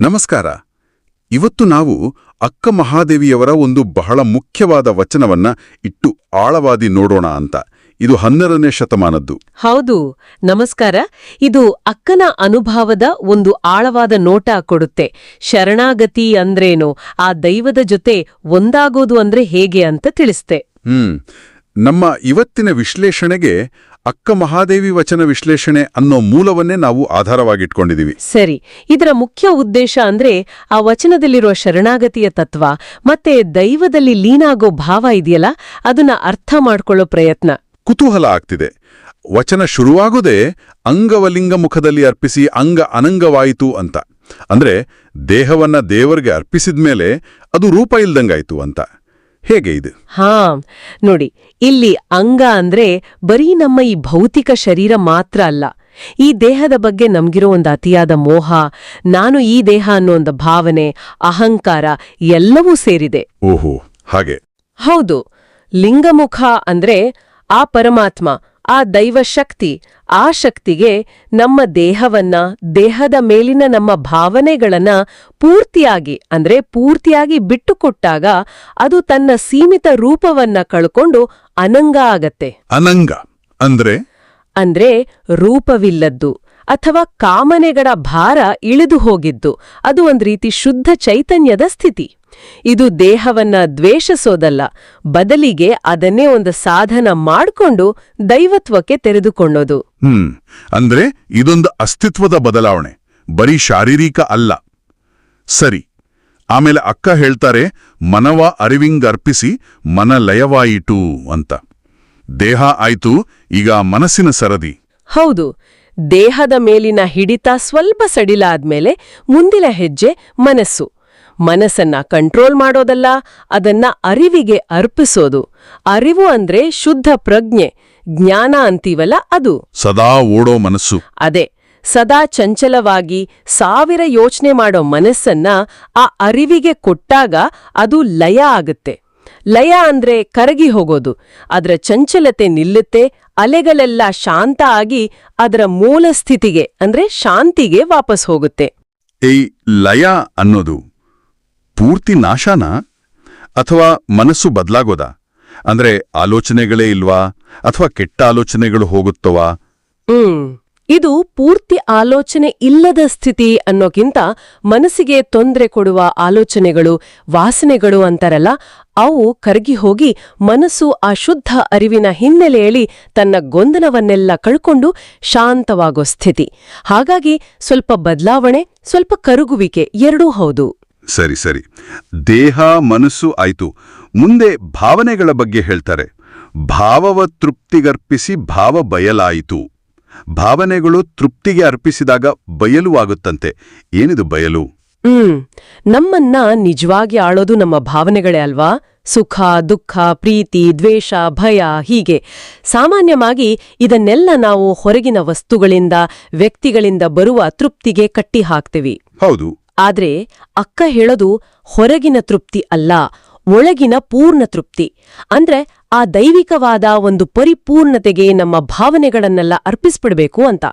ನಮಸ್ಕಾರ. ಇವತ್ತು ನಾವು ಅಕ್ಕ ಮಹಾದೇವಿಯವರ ಒಂದು ಬಹಳ ಮುಖ್ಯವಾದ ವಚನವನ್ನ ಇಟ್ಟು ಆಳವಾದಿ ನೋಡೋಣ ಅಂತ. ಇದು ಹನ್ನೆರಡನೇ ಶತಮಾನದ್ದು. ಹೌದು. ನಮಸ್ಕಾರ. ಇದು ಅಕ್ಕನ ಅನುಭವದ ಒಂದು ಆಳವಾದ ನೋಟ ಕೊಡುತ್ತೆ. ಶರಣಾಗತಿ ಅಂದ್ರೇನು? ಆ ದೈವದ ಜೊತೆ ಒಂದಾಗೋದು ಅಂದ್ರೆ ಹೇಗೆ ಅಂತ ತಿಳಿಸ್ತೆ. ಹ್ಮ್. ನಮ್ಮ ಇವತ್ತಿನ ವಿಶ್ಲೇಷಣೆಗೆ ಅಕ್ಕ ಮಹಾದೇವಿ ವಚನ ವಿಶ್ಲೇಷಣೆ ಅನ್ನೋ ಮೂಲವನ್ನೇ ನಾವು ಆಧಾರವಾಗಿಟ್ಕೊಂಡಿದ್ದೀವಿ ಸರಿ ಇದರ ಮುಖ್ಯ ಉದ್ದೇಶ ಅಂದ್ರೆ ಆ ವಚನದಲ್ಲಿರುವ ಶರಣಾಗತಿಯ ತತ್ವ ಮತ್ತೆ ದೈವದಲ್ಲಿ ಲೀನಾಗೋ ಭಾವ ಇದೆಯಲ್ಲ ಅದನ್ನ ಅರ್ಥ ಮಾಡ್ಕೊಳ್ಳೋ ಪ್ರಯತ್ನ. ಕುತೂಹಲ ಆಗ್ತಿದೆ. ವಚನ ಶುರುವಾಗೋದೇ ಅಂಗವಲಿಂಗ ಮುಖದಲ್ಲಿ ಅರ್ಪಿಸಿ ಅಂಗ ಅನಂಗವಾಯಿತು ಅಂತ. ಅಂದ್ರೆ ದೇಹವನ್ನ ದೇವರಿಗೆ ಅರ್ಪಿಸಿದ್ಮೇಲೆ ಅದು ರೂಪ ಇಲ್ದಂಗಾಯ್ತು ಅಂತ. ಹೇಗೆ ಇದು? ಹಾ ನೋಡಿ ಇಲ್ಲಿ ಅಂಗ ಅಂದ್ರೆ ಬರೀ ನಮ್ಮ ಈ ಭೌತಿಕ ಶರೀರ ಮಾತ್ರ ಅಲ್ಲ. ಈ ದೇಹದ ಬಗ್ಗೆ ನಮ್ಗಿರೋ ಒಂದು ಅತಿಯಾದ ಮೋಹ ನಾನು ಈ ದೇಹ ಅನ್ನೋ ಒಂದು ಭಾವನೆ ಅಹಂಕಾರ ಎಲ್ಲವೂ ಸೇರಿದೆ. ಓಹೋ ಹಾಗೆ. ಹೌದು ಲಿಂಗಮುಖ ಅಂದ್ರೆ ಆ ಪರಮಾತ್ಮ ಆ ದೈವ ಶಕ್ತಿ ಆ ಶಕ್ತಿಗೆ ನಮ್ಮ ದೇಹವನ್ನ ದೇಹದ ಮೇಲಿನ ನಮ್ಮ ಭಾವನೆಗಳನ್ನ ಪೂರ್ತಿಯಾಗಿ ಅಂದ್ರೆ ಪೂರ್ತಿಯಾಗಿ ಬಿಟ್ಟುಕೊಟ್ಟಾಗ ಅದು ತನ್ನ ಸೀಮಿತ ರೂಪವನ್ನ ಕಳ್ಕೊಂಡು ಅನಂಗ ಆಗತ್ತೆ. ಅನಂಗ ಅಂದ್ರೆ? ಅಂದ್ರೆ ರೂಪವಿಲ್ಲದ್ದು ಅಥವಾ ಕಾಮನೆಗಳ ಭಾರ ಇಳಿದು ಹೋಗಿದ್ದು. ಅದು ಒಂದ್ ರೀತಿ ಶುದ್ಧ ಚೈತನ್ಯದ ಸ್ಥಿತಿ. ಇದು ದೇಹವನ್ನ ದ್ವೇಷಿಸೋದಲ್ಲ ಬದಲಿಗೆ ಅದನ್ನೇ ಒಂದು ಸಾಧನ ಮಾಡ್ಕೊಂಡು ದೈವತ್ವಕ್ಕೆ ತೆರೆದುಕೊಳ್ಳೋದು. ಹ್ಮ್ ಅಂದ್ರೆ ಇದೊಂದು ಅಸ್ತಿತ್ವದ ಬದಲಾವಣೆ ಬರೀ ಶಾರೀರಿಕ ಅಲ್ಲ. ಸರಿ ಆಮೇಲೆ ಅಕ್ಕ ಹೇಳ್ತಾರೆ ಮನವ ಅರಿವಿಂಗರ್ಪಿಸಿ ಮನ ಲಯವಾಯಿತು ಅಂತ. ದೇಹ ಆಯ್ತು ಈಗ ಮನಸ್ಸಿನ ಸರದಿ. ಹೌದು ದೇಹದ ಮೇಲಿನ ಹಿಡಿತ ಸ್ವಲ್ಪ ಸಡಿಲಾದ್ಮೇಲೆ ಮುಂದಿನ ಹೆಜ್ಜೆ ಮನಸ್ಸು. ಮನಸ್ಸನ್ನ ಕಂಟ್ರೋಲ್ ಮಾಡೋದಲ್ಲ ಅದನ್ನ ಅರಿವಿಗೆ ಅರ್ಪಿಸೋದು. ಅರಿವು ಅಂದ್ರೆ ಶುದ್ಧ ಪ್ರಜ್ಞೆ ಜ್ಞಾನ ಅಂತೀವಲ್ಲ ಅದು. ಸದಾ ಓಡೋ ಮನಸ್ಸು. ಅದೇ ಸದಾ ಚಂಚಲವಾಗಿ ಸಾವಿರ ಯೋಚನೆ ಮಾಡೋ ಮನಸ್ಸನ್ನ ಆ ಅರಿವಿಗೆ ಕೊಟ್ಟಾಗ ಅದು ಲಯ ಆಗುತ್ತೆ. ಲಯ ಅಂದ್ರೆ ಕರಗಿ ಹೋಗೋದು ಅದರ ಚಂಚಲತೆ ನಿಲ್ಲುತ್ತೆ ಅಲೆಗಳೆಲ್ಲ ಶಾಂತ ಆಗಿ ಅದರ ಮೂಲ ಸ್ಥಿತಿಗೆ ಅಂದ್ರೆ ಶಾಂತಿಗೆ ವಾಪಸ್ ಹೋಗುತ್ತೆ. ಈ ಲಯ ಅನ್ನೋದು ಪೂರ್ತಿ ನಾಶನಾ? ಅಥವಾ ಮನಸ್ಸು ಬದಲಾಗೋದ? ಅಂದ್ರೆ ಆಲೋಚನೆಗಳೇ ಇಲ್ವಾ? ಅಥವಾ ಕೆಟ್ಟ ಆಲೋಚನೆಗಳು ಹೋಗುತ್ತವಾ? ಇದು ಪೂರ್ತಿ ಆಲೋಚನೆ ಇಲ್ಲದ ಸ್ಥಿತಿ ಅನ್ನೋಕ್ಕಿಂತ ಮನಸ್ಸಿಗೆ ತೊಂದರೆ ಕೊಡುವ ಆಲೋಚನೆಗಳು, ವಾಸನೆಗಳು ಅಂತಾರಲ್ಲ, ಅವು ಕರಗಿ ಹೋಗಿ ಮನಸ್ಸು ಆ ಶುದ್ಧ ಅರಿವಿನ ಹಿನ್ನೆಲೆಯಲ್ಲಿ ತನ್ನ ಗೊಂದಲವನ್ನೆಲ್ಲ ಕಳ್ಕೊಂಡು ಶಾಂತವಾಗೋ ಸ್ಥಿತಿ. ಹಾಗಾಗಿ ಸ್ವಲ್ಪ ಬದಲಾವಣೆ, ಸ್ವಲ್ಪ ಕರುಗುವಿಕೆ ಎರಡೂ ಹೌದು. ಸರಿ ಸರಿ. ದೇಹ ಮನಸ್ಸು ಆಯ್ತು. ಮುಂದೆ ಭಾವನೆಗಳ ಬಗ್ಗೆ ಹೇಳ್ತಾರೆ. ಭಾವವ ತೃಪ್ತಿಗರ್ಪಿಸಿ ಭಾವ ಬಯಲಾಯಿತು ಭಾವನೆಗಳು ತೃಪ್ತಿಗೆ ಅರ್ಪಿಸಿದಾಗ ಬಯಲು ಆಗುತ್ತಂತೆ. ಏನಿದು ಬಯಲು? ಹ್ಮ್. ನಮ್ಮನ್ನ ನಿಜವಾಗಿ ಆಳೋದು ನಮ್ಮ ಭಾವನೆಗಳೇ ಅಲ್ವಾ? ಸುಖ ದುಃಖ ಪ್ರೀತಿ ದ್ವೇಷ ಭಯ ಹೀಗೆ. ಸಾಮಾನ್ಯವಾಗಿ ಇದನ್ನೆಲ್ಲ ನಾವು ಹೊರಗಿನ ವಸ್ತುಗಳಿಂದ ವ್ಯಕ್ತಿಗಳಿಂದ ಬರುವ ತೃಪ್ತಿಗೆ ಕಟ್ಟಿ ಹಾಕ್ತೀವಿ. ಹೌದು. ಆದ್ರೆ ಅಕ್ಕ ಹೇಳೋದು ಹೊರಗಿನ ತೃಪ್ತಿ ಅಲ್ಲ ಒಳಗಿನ ಪೂರ್ಣ ತೃಪ್ತಿ. ಅಂದ್ರೆ ಆ ದೈವಿಕವಾದ ಒಂದು ಪರಿಪೂರ್ಣತೆಗೆ ನಮ್ಮ ಭಾವನೆಗಳನ್ನೆಲ್ಲ ಅರ್ಪಿಸ್ಬಿಡ್ಬೇಕು ಅಂತ.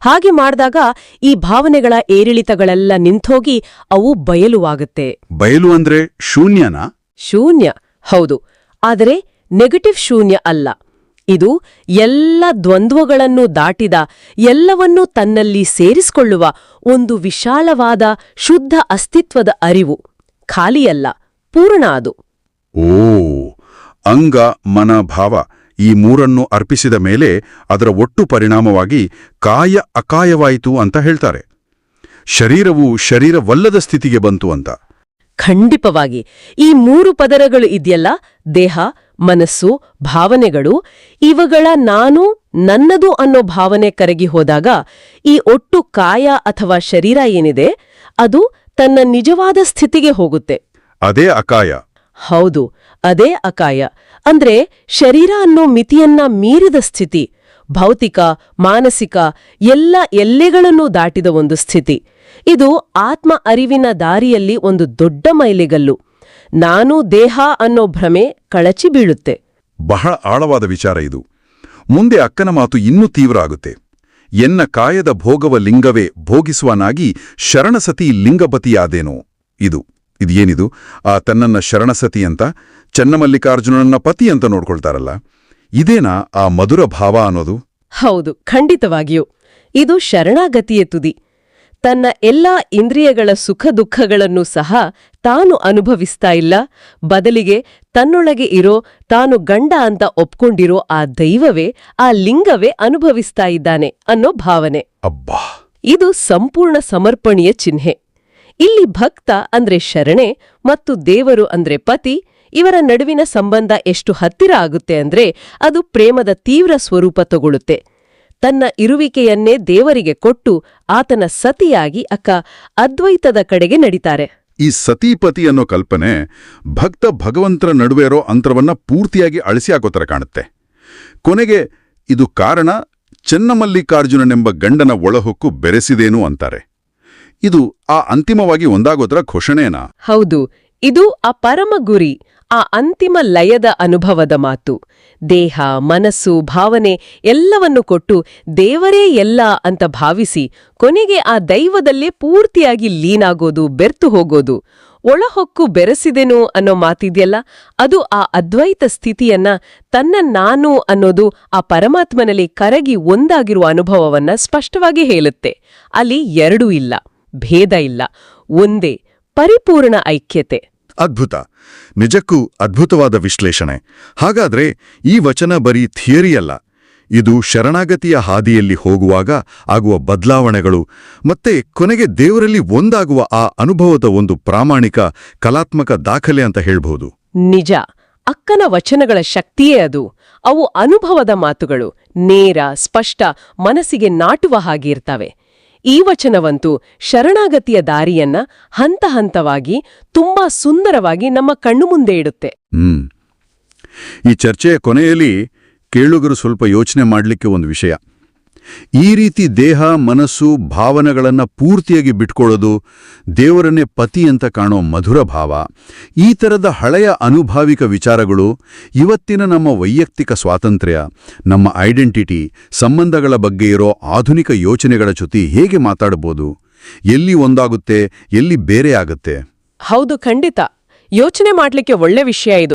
ಹಾಗೆ ಮಾಡಿದಾಗ ಈ ಭಾವನೆಗಳ ಏರಿಳಿತಗಳೆಲ್ಲ ನಿಂತೋಗಿ ಅವು ಬಯಲುವಾಗುತ್ತೆ. ಬಯಲು ಅಂದ್ರೆ ಶೂನ್ಯನಾ? ಶೂನ್ಯ ಹೌದು. ಆದರೆ ನೆಗೆಟಿವ್ ಶೂನ್ಯ ಅಲ್ಲ. ಇದು ಎಲ್ಲ ದ್ವಂದ್ವಗಳನ್ನು ದಾಟಿದ ಎಲ್ಲವನ್ನೂ ತನ್ನಲ್ಲಿ ಸೇರಿಸಿಕೊಳ್ಳುವ ಒಂದು ವಿಶಾಲವಾದ ಶುದ್ಧ ಅಸ್ತಿತ್ವದ ಅರಿವು. ಖಾಲಿಯಲ್ಲ ಪೂರ್ಣ ಅದು. ಓ ಅಂಗ ಮನ ಭಾವ ಈ ಮೂರನ್ನು ಅರ್ಪಿಸಿದ ಮೇಲೆ ಅದರ ಒಟ್ಟು ಪರಿಣಾಮವಾಗಿ ಕಾಯ ಅಕಾಯವಾಯಿತು ಅಂತ ಹೇಳ್ತಾರೆ. ಶರೀರವು ಶರೀರವಲ್ಲದ ಸ್ಥಿತಿಗೆ ಬಂತು ಅಂತ. ಖಂಡಿತವಾಗಿ ಈ ಮೂರು ಪದರಗಳು ಇದೆಯಲ್ಲ ದೇಹ ಮನಸ್ಸು ಭಾವನೆಗಳು ಇವುಗಳ ನಾನು ನನ್ನದು ಅನ್ನೋ ಭಾವನೆ ಕರಗಿ ಹೋದಾಗ ಈ ಒಟ್ಟು ಕಾಯ ಅಥವಾ ಶರೀರ ಏನಿದೆ ಅದು ತನ್ನ ನಿಜವಾದ ಸ್ಥಿತಿಗೆ ಹೋಗುತ್ತೆ. ಅದೇ ಅಕಾಯ. ಹೌದು ಅದೇ ಅಕಾಯ. ಅಂದ್ರೆ ಶರೀರ ಅನ್ನೋ ಮಿತಿಯನ್ನ ಮೀರಿದ ಸ್ಥಿತಿ ಭೌತಿಕ ಮಾನಸಿಕ ಎಲ್ಲ ಎಲ್ಲೆಗಳನ್ನು ದಾಟಿದ ಒಂದು ಸ್ಥಿತಿ. ಇದು ಆತ್ಮ ಅರಿವಿನ ದಾರಿಯಲ್ಲಿ ಒಂದು ದೊಡ್ಡ ಮೈಲಿಗಲ್ಲು. ನಾನು ದೇಹ ಅನ್ನೋ ಭ್ರಮೆ ಕಳಚಿ ಬೀಳುತ್ತೆ. ಬಹಳ ಆಳವಾದ ವಿಚಾರ ಇದು. ಮುಂದೆ ಅಕ್ಕನ ಮಾತು ಇನ್ನೂ ತೀವ್ರ ಆಗುತ್ತೆ. ಎನ್ನ ಕಾಯದ ಭೋಗವ ಲಿಂಗವೇ ಭೋಗಿಸುವನಾಗಿ ಶರಣಸತಿ ಲಿಂಗಪತಿಯಾದೇನೋ. ಇದು ಇದೇನಿದು ಆ ತನ್ನನ್ನ ಶರಣಸತಿ ಅಂತ ಚನ್ನಮಲ್ಲಿಕಾರ್ಜುನನ್ನ ಪತಿ ಅಂತ ನೋಡ್ಕೊಳ್ತಾರಲ್ಲ. ಇದೇನಾ ಆ ಮಧುರ ಭಾವ ಅನ್ನೋದು? ಹೌದು ಖಂಡಿತವಾಗಿಯೂ. ಇದು ಶರಣಾಗತಿಯ ತುದಿ. ತನ್ನ ಎಲ್ಲಾ ಇಂದ್ರಿಯಗಳ ಸುಖ ದುಃಖಗಳನ್ನು ಸಹ ತಾನು ಅನುಭವಿಸ್ತಾ ಇಲ್ಲ. ಬದಲಿಗೆ ತನ್ನೊಳಗೆ ಇರೋ ತಾನು ಗಂಡ ಅಂತ ಒಪ್ಕೊಂಡಿರೋ ಆ ದೈವವೇ ಆ ಲಿಂಗವೇ ಅನುಭವಿಸ್ತಾ ಇದ್ದಾನೆ ಅನ್ನೋ ಭಾವನೆ. ಅಬ್ಬಾ! ಇದು ಸಂಪೂರ್ಣ ಸಮರ್ಪಣೆಯ ಚಿಹ್ನೆ. ಇಲ್ಲಿ ಭಕ್ತ ಅಂದ್ರೆ ಶರಣೆ ಮತ್ತು ದೇವರು ಅಂದ್ರೆ ಪತಿ ಇವರ ನಡುವಿನ ಸಂಬಂಧ ಎಷ್ಟು ಹತ್ತಿರ ಆಗುತ್ತೆ ಅಂದ್ರೆ ಅದು ಪ್ರೇಮದ ತೀವ್ರ ಸ್ವರೂಪ ತಗೊಳ್ಳುತ್ತೆ. ತನ್ನ ಇರುವಿಕೆಯನ್ನೇ ದೇವರಿಗೆ ಕೊಟ್ಟು ಆತನ ಸತಿಯಾಗಿ ಅಕ್ಕ ಅದ್ವೈತದ ಕಡೆಗೆ ನಡೀತಾರೆ. ಈ ಸತೀಪತಿ ಅನ್ನೋ ಕಲ್ಪನೆ ಭಕ್ತ ಭಗವಂತರ ನಡುವೆ ಇರೋ ಅಂತರವನ್ನ ಪೂರ್ತಿಯಾಗಿ ಅಳಿಸಿ ಹಾಕೋತರ ಕಾಣುತ್ತೆ. ಕೊನೆಗೆ ಇದು ಕಾರಣ ಚೆನ್ನಮಲ್ಲಿಕಾರ್ಜುನನೆಂಬ ಗಂಡನ ಒಳಹೊಕ್ಕು ಬೆರೆಸಿದೇನು ಅಂತಾರೆ. ಇದು ಆ ಅಂತಿಮವಾಗಿ ಒಂದಾಗೋದ್ರ ಘೋಷಣೆನಾ? ಹೌದು ಇದು ಆ ಪರಮ ಗುರಿ ಆ ಅಂತಿಮ ಲಯದ ಅನುಭವದ ಮಾತು. ದೇಹ, ಮನಸ್ಸು, ಭಾವನೆ ಎಲ್ಲವನ್ನು ಕೊಟ್ಟು ದೇವರೇ ಎಲ್ಲ ಅಂತ ಭಾವಿಸಿ ಕೊನೆಗೆ ಆ ದೈವದಲ್ಲೇ ಪೂರ್ತಿಯಾಗಿ ಲೀನಾಗೋದು, ಬೆರ್ತು ಹೋಗೋದು. ಒಳಹೊಕ್ಕು ಬೆರೆಸಿದೆನು ಅನ್ನೋ ಮಾತಿದೆಯಲ್ಲ, ಅದು ಆ ಅದ್ವೈತ ಸ್ಥಿತಿಯನ್ನ ತನ್ನ ನಾನು ಅನ್ನೋದು ಆ ಪರಮಾತ್ಮನಲ್ಲಿ ಕರಗಿ ಒಂದಾಗಿರುವ ಅನುಭವವನ್ನ ಸ್ಪಷ್ಟವಾಗಿ ಹೇಳುತ್ತೆ. ಅಲ್ಲಿ ಎರಡೂ ಇಲ್ಲ, ಭೇದ ಇಲ್ಲ, ಒಂದೇ ಪರಿಪೂರ್ಣ ಐಕ್ಯತೆ. ಅದ್ಭುತ. ನಿಜಕ್ಕೂ ಅದ್ಭುತವಾದ ವಿಶ್ಲೇಷಣೆ. ಹಾಗಾದ್ರೆ ಈ ವಚನ ಬರೀ ಥಿಯರಿಯಲ್ಲ ಇದು ಶರಣಾಗತಿಯ ಹಾದಿಯಲ್ಲಿ ಹೋಗುವಾಗ ಆಗುವ ಬದಲಾವಣೆಗಳು ಮತ್ತೆ ಕೊನೆಗೆ ದೇವರಲ್ಲಿ ಒಂದಾಗುವ ಆ ಅನುಭವದ ಒಂದು ಪ್ರಾಮಾಣಿಕ, ಕಲಾತ್ಮಕ ದಾಖಲೆ ಅಂತ ಹೇಳಬಹುದು. ನಿಜ. ಅಕ್ಕನ ವಚನಗಳ ಶಕ್ತಿಯೇ ಅದು. ಅವು ಅನುಭವದ ಮಾತುಗಳು. ನೇರ, ಸ್ಪಷ್ಟ, ಮನಸ್ಸಿಗೆ ನಾಟುವ ಹಾಗೆ ಇರ್ತವೆ. ಈ ವಚನವಂತೂ ಶರಣಾಗತಿಯ ದಾರಿಯನ್ನ ಹಂತ ಹಂತವಾಗಿ ತುಂಬಾ ಸುಂದರವಾಗಿ ನಮ್ಮ ಕಣ್ಣು ಮುಂದೆ ಇಡುತ್ತೆ. ಈ ಚರ್ಚೆಯ ಕೊನೆಯಲ್ಲಿ ಕೇಳುಗರು ಸ್ವಲ್ಪ ಯೋಚನೆ ಮಾಡಲಿಕ್ಕೆ ಒಂದು ವಿಷಯ. ಈ ರೀತಿ ದೇಹ, ಮನಸ್ಸು, ಭಾವನೆಗಳನ್ನು ಪೂರ್ತಿಯಾಗಿ ಬಿಟ್ಕೊಳ್ಳೋದು ದೇವರನ್ನೇ ಪತಿ ಅಂತ ಕಾಣೋ ಮಧುರ ಭಾವ. ಈ ಥರದ ಹಳೆಯ ಅನುಭಾವಿಕ ವಿಚಾರಗಳು ಇವತ್ತಿನ ನಮ್ಮ ವೈಯಕ್ತಿಕ ಸ್ವಾತಂತ್ರ್ಯ, ನಮ್ಮ ಐಡೆಂಟಿಟಿ, ಸಂಬಂಧಗಳ ಬಗ್ಗೆ ಇರೋ ಆಧುನಿಕ ಯೋಚನೆಗಳ ಜೊತೆ ಹೇಗೆ ಮಾತಾಡಬಹುದು ಎಲ್ಲಿ ಒಂದಾಗುತ್ತೆ, ಎಲ್ಲಿ ಬೇರೆ ಆಗುತ್ತೆ? ಹೌದು, ಖಂಡಿತ. ಯೋಚನೆ ಮಾಡ್ಲಿಕ್ಕೆ ಒಳ್ಳೆ ವಿಷಯ ಇದು.